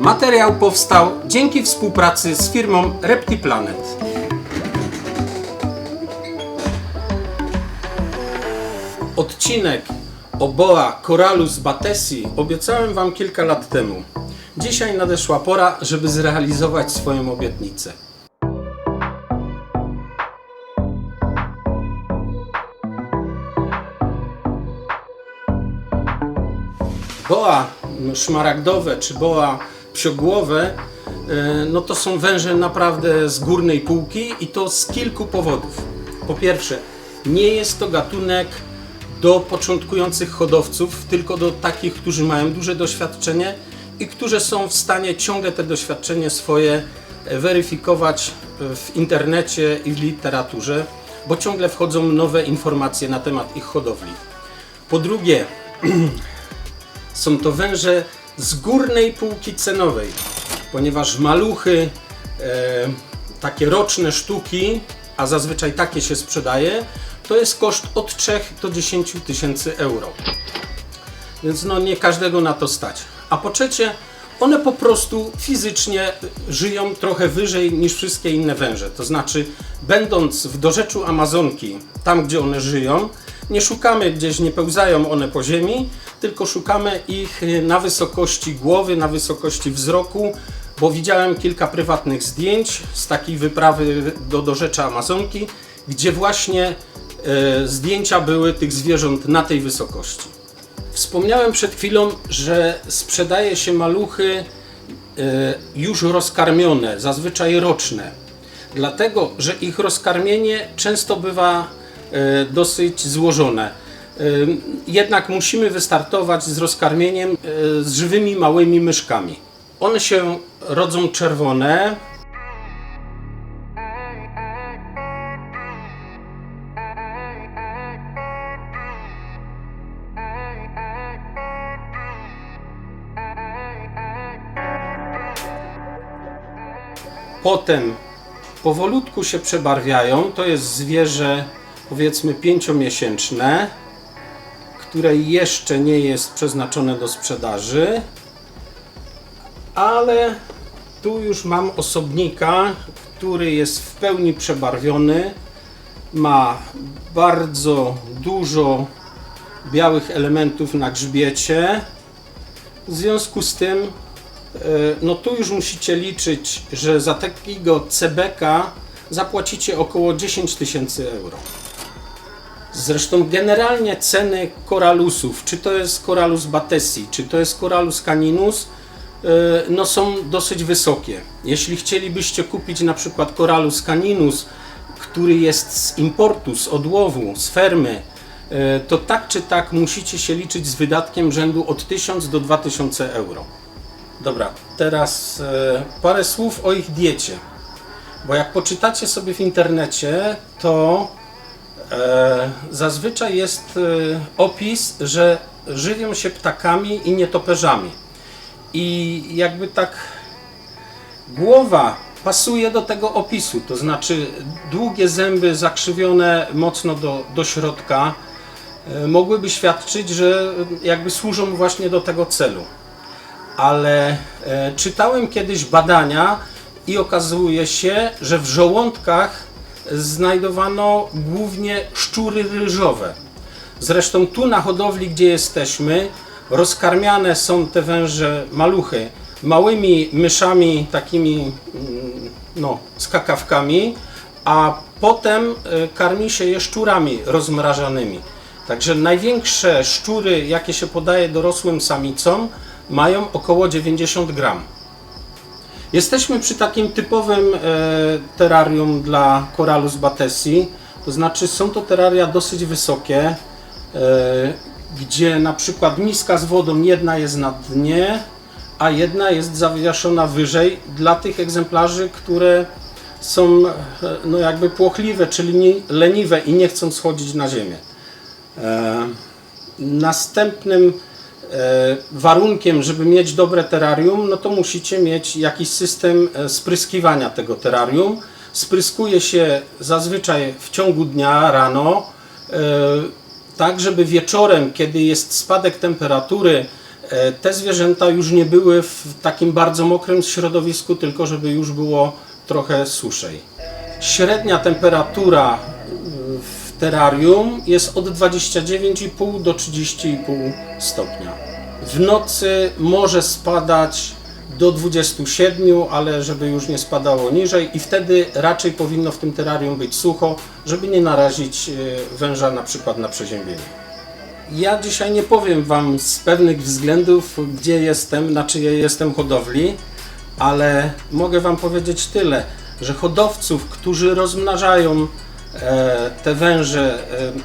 Materiał powstał dzięki współpracy z firmą ReptiPlanet. Odcinek o Boa Corallus batesi obiecałem Wam kilka lat temu. Dzisiaj nadeszła pora, żeby zrealizować swoją obietnicę. Boa szmaragdowe czy boa psiogłowe, e, no to są węże naprawdę z górnej półki i to z kilku powodów. Po pierwsze, nie jest to gatunek do początkujących hodowców, tylko do takich, którzy mają duże doświadczenie i którzy są w stanie ciągle te doświadczenie swoje e, weryfikować e, w internecie i w literaturze, bo ciągle wchodzą nowe informacje na temat ich hodowli. Po drugie, są to węże z górnej półki cenowej, ponieważ maluchy, e, takie roczne sztuki, a zazwyczaj takie się sprzedaje, to jest koszt od 3 do 10 tysięcy euro. Więc no nie każdego na to stać. A po trzecie, one po prostu fizycznie żyją trochę wyżej niż wszystkie inne węże. To znaczy, będąc w dorzeczu Amazonki, tam gdzie one żyją, nie szukamy gdzieś, nie pełzają one po ziemi, tylko szukamy ich na wysokości głowy, na wysokości wzroku, bo widziałem kilka prywatnych zdjęć z takiej wyprawy do dorzecza Amazonki, gdzie właśnie e, zdjęcia były tych zwierząt na tej wysokości. Wspomniałem przed chwilą, że sprzedaje się maluchy e, już rozkarmione, zazwyczaj roczne. Dlatego, że ich rozkarmienie często bywa dosyć złożone. E, Jednak musimy wystartować z rozkarmieniem e, z żywymi małymi myszkami. One się rodzą czerwone, Potem powolutku się przebarwiają. To jest zwierzę powiedzmy pięciomiesięczne, które jeszcze nie jest przeznaczone do sprzedaży, ale tu już mam osobnika, który jest w pełni przebarwiony. Ma bardzo dużo białych elementów na grzbiecie. W związku z tym E, no tu już musicie liczyć, że za takiego CBK zapłacicie około 10 tysięcy euro. Zresztą generalnie ceny koralusów, czy to jest koralus batesi, czy to jest koralus caninus, e, no są dosyć wysokie. Jeśli chcielibyście kupić na przykład koralus caninus, który jest z importu, z odłowu, z fermy, e, to tak czy tak musicie się liczyć z wydatkiem rzędu od 1000 do 2000 euro. Dobra, teraz e, parę słów o ich diecie. Bo jak poczytacie sobie w internecie, to zazwyczaj jest e, opis, że żywią się ptakami i nietoperzami. I jakby tak głowa pasuje do tego opisu, to znaczy długie zęby zakrzywione mocno do, do środka e, mogłyby świadczyć, że jakby służą właśnie do tego celu ale e, czytałem kiedyś badania i okazuje się, że w żołądkach znajdowano głównie szczury ryżowe. Zresztą tu na hodowli, gdzie jesteśmy, rozkarmiane są te węże maluchy małymi myszami, takimi mm, no, skakawkami, a potem e, karmi się je szczurami rozmrażanymi. Także największe szczury, jakie się podaje dorosłym samicom, mają około 90 gram. Jesteśmy przy takim typowym e, terrarium dla Corallus batesi, to znaczy są to terraria dosyć wysokie, e, gdzie na przykład miska z wodą jedna jest na dnie, a jedna jest zawieszona wyżej dla tych egzemplarzy, które są e, no jakby płochliwe, czyli leniwe i nie chcą schodzić na ziemię. Następnym warunkiem, żeby mieć dobre terrarium, no to musicie mieć jakiś system e, spryskiwania tego terrarium. Spryskuje się zazwyczaj w ciągu dnia rano, e, tak żeby wieczorem, kiedy jest spadek temperatury, e, te zwierzęta już nie były w takim bardzo mokrym środowisku, tylko żeby już było trochę suszej. Średnia temperatura w terrarium jest od 29,5 do 30,5 stopnia. W nocy może spadać do 27, ale żeby już nie spadało niżej i wtedy raczej powinno w tym terrarium być sucho, żeby nie narazić y, węża na przykład na przeziębienie. Ja dzisiaj nie powiem Wam z pewnych względów, gdzie jestem, na czyjej jestem hodowli, ale mogę Wam powiedzieć tyle, że hodowców, którzy rozmnażają e, te węże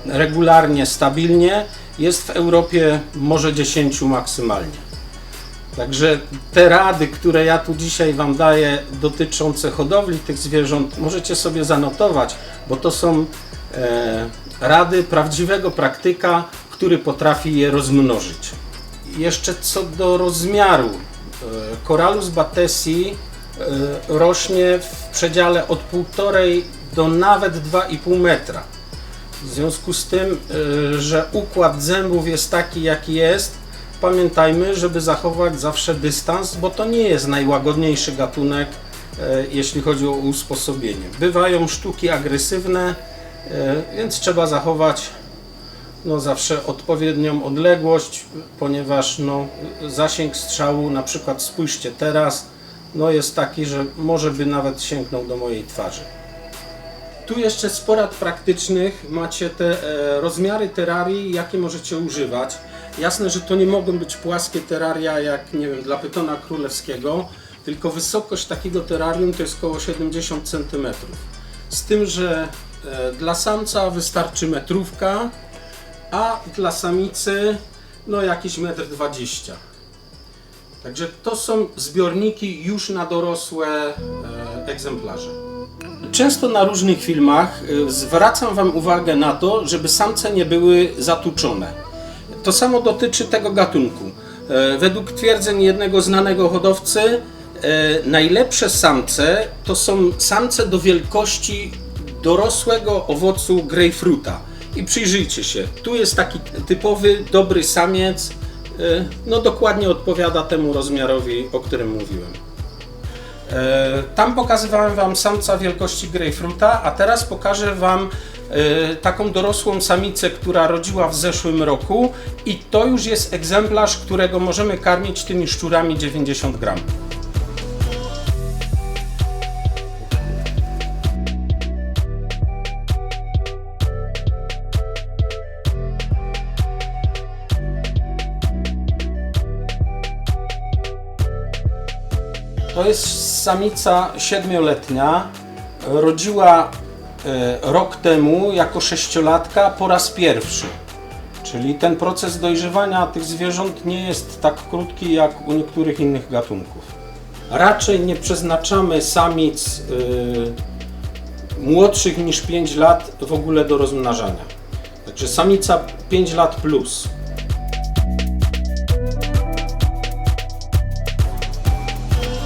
e, regularnie, stabilnie, jest w Europie może 10 maksymalnie. Także te rady, które ja tu dzisiaj Wam daję dotyczące hodowli tych zwierząt, możecie sobie zanotować, bo to są e, rady prawdziwego praktyka, który potrafi je rozmnożyć. Jeszcze co do rozmiaru. E, Corallus batesi e, rośnie w przedziale od 1,5 do nawet 2,5 metra. W związku z tym, y, że układ zębów jest taki, jaki jest, pamiętajmy, żeby zachować zawsze dystans, bo to nie jest najłagodniejszy gatunek, y, jeśli chodzi o usposobienie. Bywają sztuki agresywne, y, więc trzeba zachować no, zawsze odpowiednią odległość, ponieważ no, zasięg strzału, na przykład spójrzcie teraz, no, jest taki, że może by nawet sięgnął do mojej twarzy. Tu jeszcze z porad praktycznych macie te e, rozmiary terrarii, jakie możecie używać. Jasne, że to nie mogą być płaskie terraria jak nie wiem, dla pytona królewskiego, tylko wysokość takiego terrarium to jest około 70 cm. Z tym, że e, dla samca wystarczy metrówka, a dla samicy no jakieś 1,20 m. Także to są zbiorniki już na dorosłe e, egzemplarze. Często na różnych filmach y, zwracam Wam uwagę na to, żeby samce nie były zatuczone. To samo dotyczy tego gatunku. E, Według twierdzeń jednego znanego hodowcy, e, najlepsze samce to są samce do wielkości dorosłego owocu grejpfruta. I przyjrzyjcie się, tu jest taki typowy, dobry samiec, e, no dokładnie odpowiada temu rozmiarowi, o którym mówiłem. E, Tam pokazywałem Wam samca wielkości grejpfruta, a teraz pokażę Wam e, taką dorosłą samicę, która rodziła w zeszłym roku i to już jest egzemplarz, którego możemy karmić tymi szczurami 90 gram. To jest samica siedmioletnia. Rodziła e, rok temu jako sześciolatka po raz pierwszy. Czyli ten proces dojrzewania tych zwierząt nie jest tak krótki jak u niektórych innych gatunków. Raczej nie przeznaczamy samic y, młodszych niż 5 lat w ogóle do rozmnażania. Także samica 5 lat plus.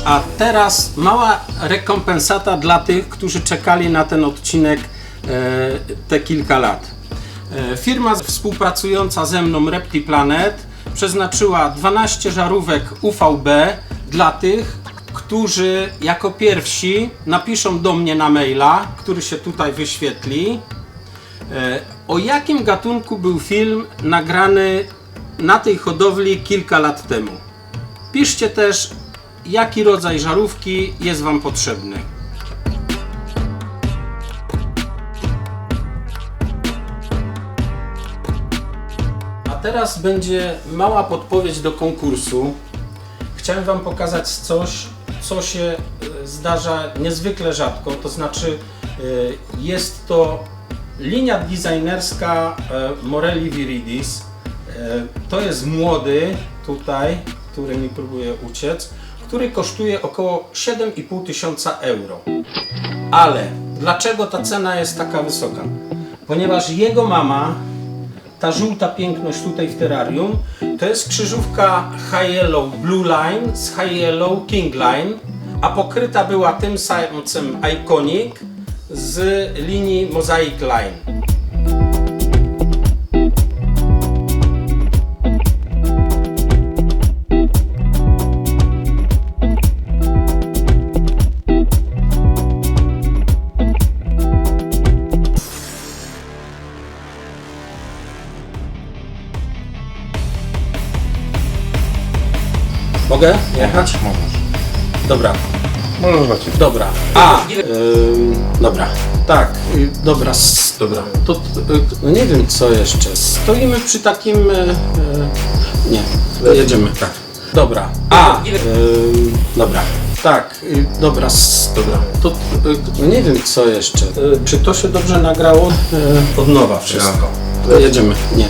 A teraz mała rekompensata dla tych, którzy czekali na ten odcinek e, te kilka lat. E, firma współpracująca ze mną ReptiPlanet przeznaczyła 12 żarówek UVB dla tych, którzy jako pierwsi napiszą do mnie na maila, który się tutaj wyświetli, e, o jakim gatunku był film nagrany na tej hodowli kilka lat temu. Piszcie też, jaki rodzaj żarówki jest Wam potrzebny. A teraz będzie mała podpowiedź do konkursu. Chciałem Wam pokazać coś, co się e, zdarza niezwykle rzadko, to znaczy e, jest to linia designerska e, Morelli Viridis. To jest młody tutaj, który mi próbuje uciec, który kosztuje około 7,5 tysiąca euro. Ale dlaczego ta cena jest taka wysoka? Ponieważ jego mama, ta żółta piękność tutaj w terrarium, to jest krzyżówka High Yellow Blue Line z High Yellow King Line, a pokryta była tym samcem Iconic z linii Mosaic Line. Mogę jechać? Możesz. Dobra, Możesz lecieć. dobra. A, ym, dobra. Tak, y, dobra, s, dobra. To, y, no nie wiem co jeszcze. Stoimy przy takim... y, y, nie, jedziemy. Tak. Dobra. A, ym, dobra. Tak, y, dobra, s, dobra. To, y, no nie wiem co jeszcze. Y, czy to się dobrze nagrało? Y, od nowa wszystko. Jedziemy. Nie.